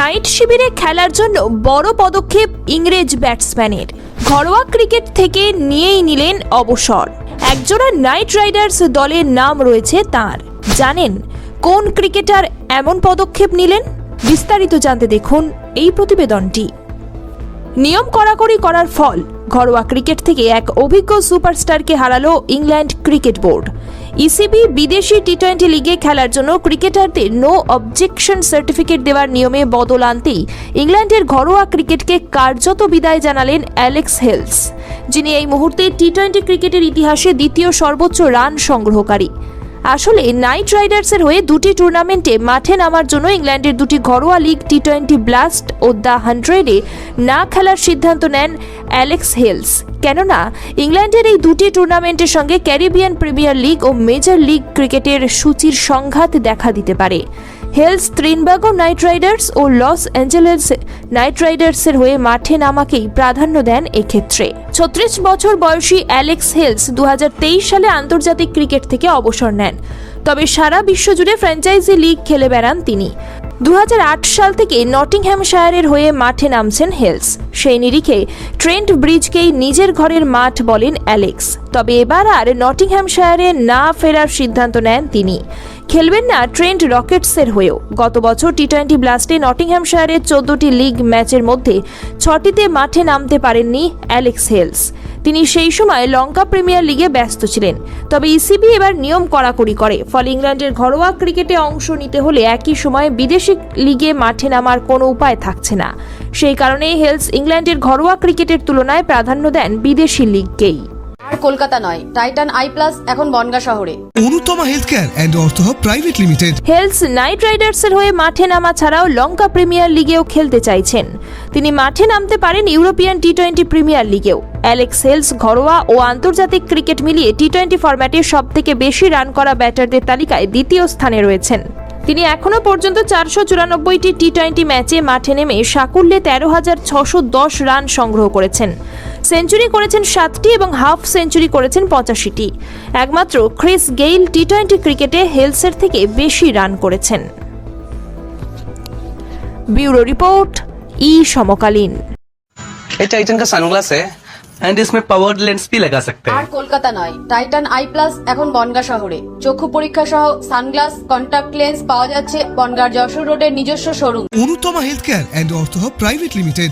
Night শিবিরে খেলার জন্য বড় পদক্ষেপ ইংরেজ ব্যাটসম্যানের। ঘরোয়া ক্রিকেট থেকে নিয়েই নিলেন অবসর। একজোড়া নাইট রাইডার্স দলের নাম রয়েছে তার। জানেন, কোন ক্রিকেটার এমন পদক্ষেপ নিলেন? বিস্তারিত জানতে দেখুন এই প্রতিবেদনটি। নিয়ম কড়াকড়ি করার ফল, ঘরোয়া ক্রিকেট থেকে এক অভিজ্ঞ সুপারস্টারকে হারালো ইংল্যান্ড ক্রিকেট বোর্ড। ইসিবি বিদেশি টি টোয়েন্টি লিগে খেলার জন্য ক্রিকেটারদের নো অবজেকশন সার্টিফিকেট দেওয়ার নিয়মে বদল আনতেই ইংল্যান্ডের ঘরোয়া ক্রিকেটকে কার্যত বিদায় জানালেন অ্যালেক্স হেলস যিনি এই মুহূর্তে টি টোয়েন্টি ক্রিকেটের ইতিহাসে দ্বিতীয় সর্বোচ্চ রান সংগ্রহকারী। আসলে নাইট রাইডার্সের হয়ে দুটি টুর্নামেন্টে মাঠে নামার জন্য ইংল্যান্ডের দুটি ঘরোয়া লিগ টি টোয়েন্টি ব্লাস্ট ও দ্য হান্ড্রেডে না খেলার সিদ্ধান্ত নেন অ্যালেক্স হেলস। কেননা, ইংল্যান্ডের এই দুটি টুর্নামেন্টের সঙ্গে ক্যারিবিয়ান প্রিমিয়ার লিগ ও মেজর লিগ ক্রিকেটের সূচির সংঘাত দেখা দিতে পারে। হেলস, ত্রিনবাগো, নাইট রাইডার্স ও লস অ্যাঞ্জেলেস নাইট রাইডার্সের হয়ে মাঠে নামাকেই প্রাধান্য দেন এক্ষেত্রে। ছত্রিশ বছর বয়সী অ্যালেক্স হেলস দু সালে আন্তর্জাতিক ক্রিকেট থেকে অবসর নেন। তবে সারা বিশ্বজুড়ে ফ্র্যাঞ্চাইজি লিগ খেলে বেড়ান তিনি। দুহাজার আট সাল থেকে নটিংহ্যামশায়ারের হয়ে মাঠে নামছেন হেলস। সেই নিরিখে ট্রেন্ট ব্রিজকেই নিজের ঘরের মাঠ বলেন অ্যালেক্স। তবে এবার আর নটিংহ্যামশায়ারে না ফেরার সিদ্ধান্ত নেন তিনি। খেলবেন না ট্রেন্ট রকেটসের হয়েও। গত বছর টি টোয়েন্টি ব্লাস্টে নটিংহ্যামশায়ারের চোদ্দটি লিগ ম্যাচের মধ্যে ছটিতে মাঠে নামতে পারেননি অ্যালেক্স হেলস। তিনি সেই সময় লঙ্কা প্রিমিয়ার লিগে ব্যস্ত ছিলেন। তবে ইসিবি এবার নিয়ম কড়াকড়ি করে। ফলে ইংল্যান্ডের ঘরোয়া ক্রিকেটে অংশ নিতে হলে একই সময়ে বিদেশি লিগে মাঠে নামার কোনো উপায় থাকছে না। সেই কারণেই হেলস ইংল্যান্ডের ঘরোয়া ক্রিকেটের তুলনায় প্রাধান্য দেন বিদেশি লিগকেই। আর কলকাতা নয়। টাইটান আই প্লাস এখন বনগা শহরে। Anutama health care and ortho private limited. Hales knight রাইডার্সের হয়ে মাঠে নামা ছাড়াও লঙ্কা প্রিমিয়ার লিগেও খেলতে চাইছেন। তিনি মাঠে নামতে পারেন ইউরোপিয়ান টি টোয়েন্টি প্রিমিয়ার লিগেও। অ্যালেক্স হেলস ঘরোয়া ও আন্তর্জাতিক ক্রিকেট মিলিয়ে টি টোয়েন্টি ফরম্যাটে সব থেকে বেশি রান করা ব্যাটারদের তালিকায় দ্বিতীয় স্থানে রয়েছেন। তিনি এখনও পর্যন্ত চারশো চুরানব্বইটি টি টোয়েন্টি ম্যাচে মাঠে নেমে সাকুল্যে তেরো হাজার ছশো দশ রান সংগ্রহ করেছেন। সেঞ্চুরি করেছেন সাতটি এবং হাফ সেঞ্চুরি করেছেন পঁচাশিটি একমাত্র ক্রিস গেইল টি টোয়েন্টি ক্রিকেটে হেলসের থেকে বেশি রান করেছেন ब्यूरो रिपोर्ट ई समकालीन ये टाइटन का सनग्लास है एंड इसमें पावर्ड लेंस भी लगा सकते আর हैं কলকাতা নয় টাইটান আই প্লাস এখন বনগা শহরে চক্ষু পরীক্ষা সহ সানগ্লাস কন্টাক্ট লেন্স পাওয়া যাচ্ছে বনগার যশোর রোডের নিজস্ব showroom Anutama health care and অর্থ প্রাইভেট লিমিটেড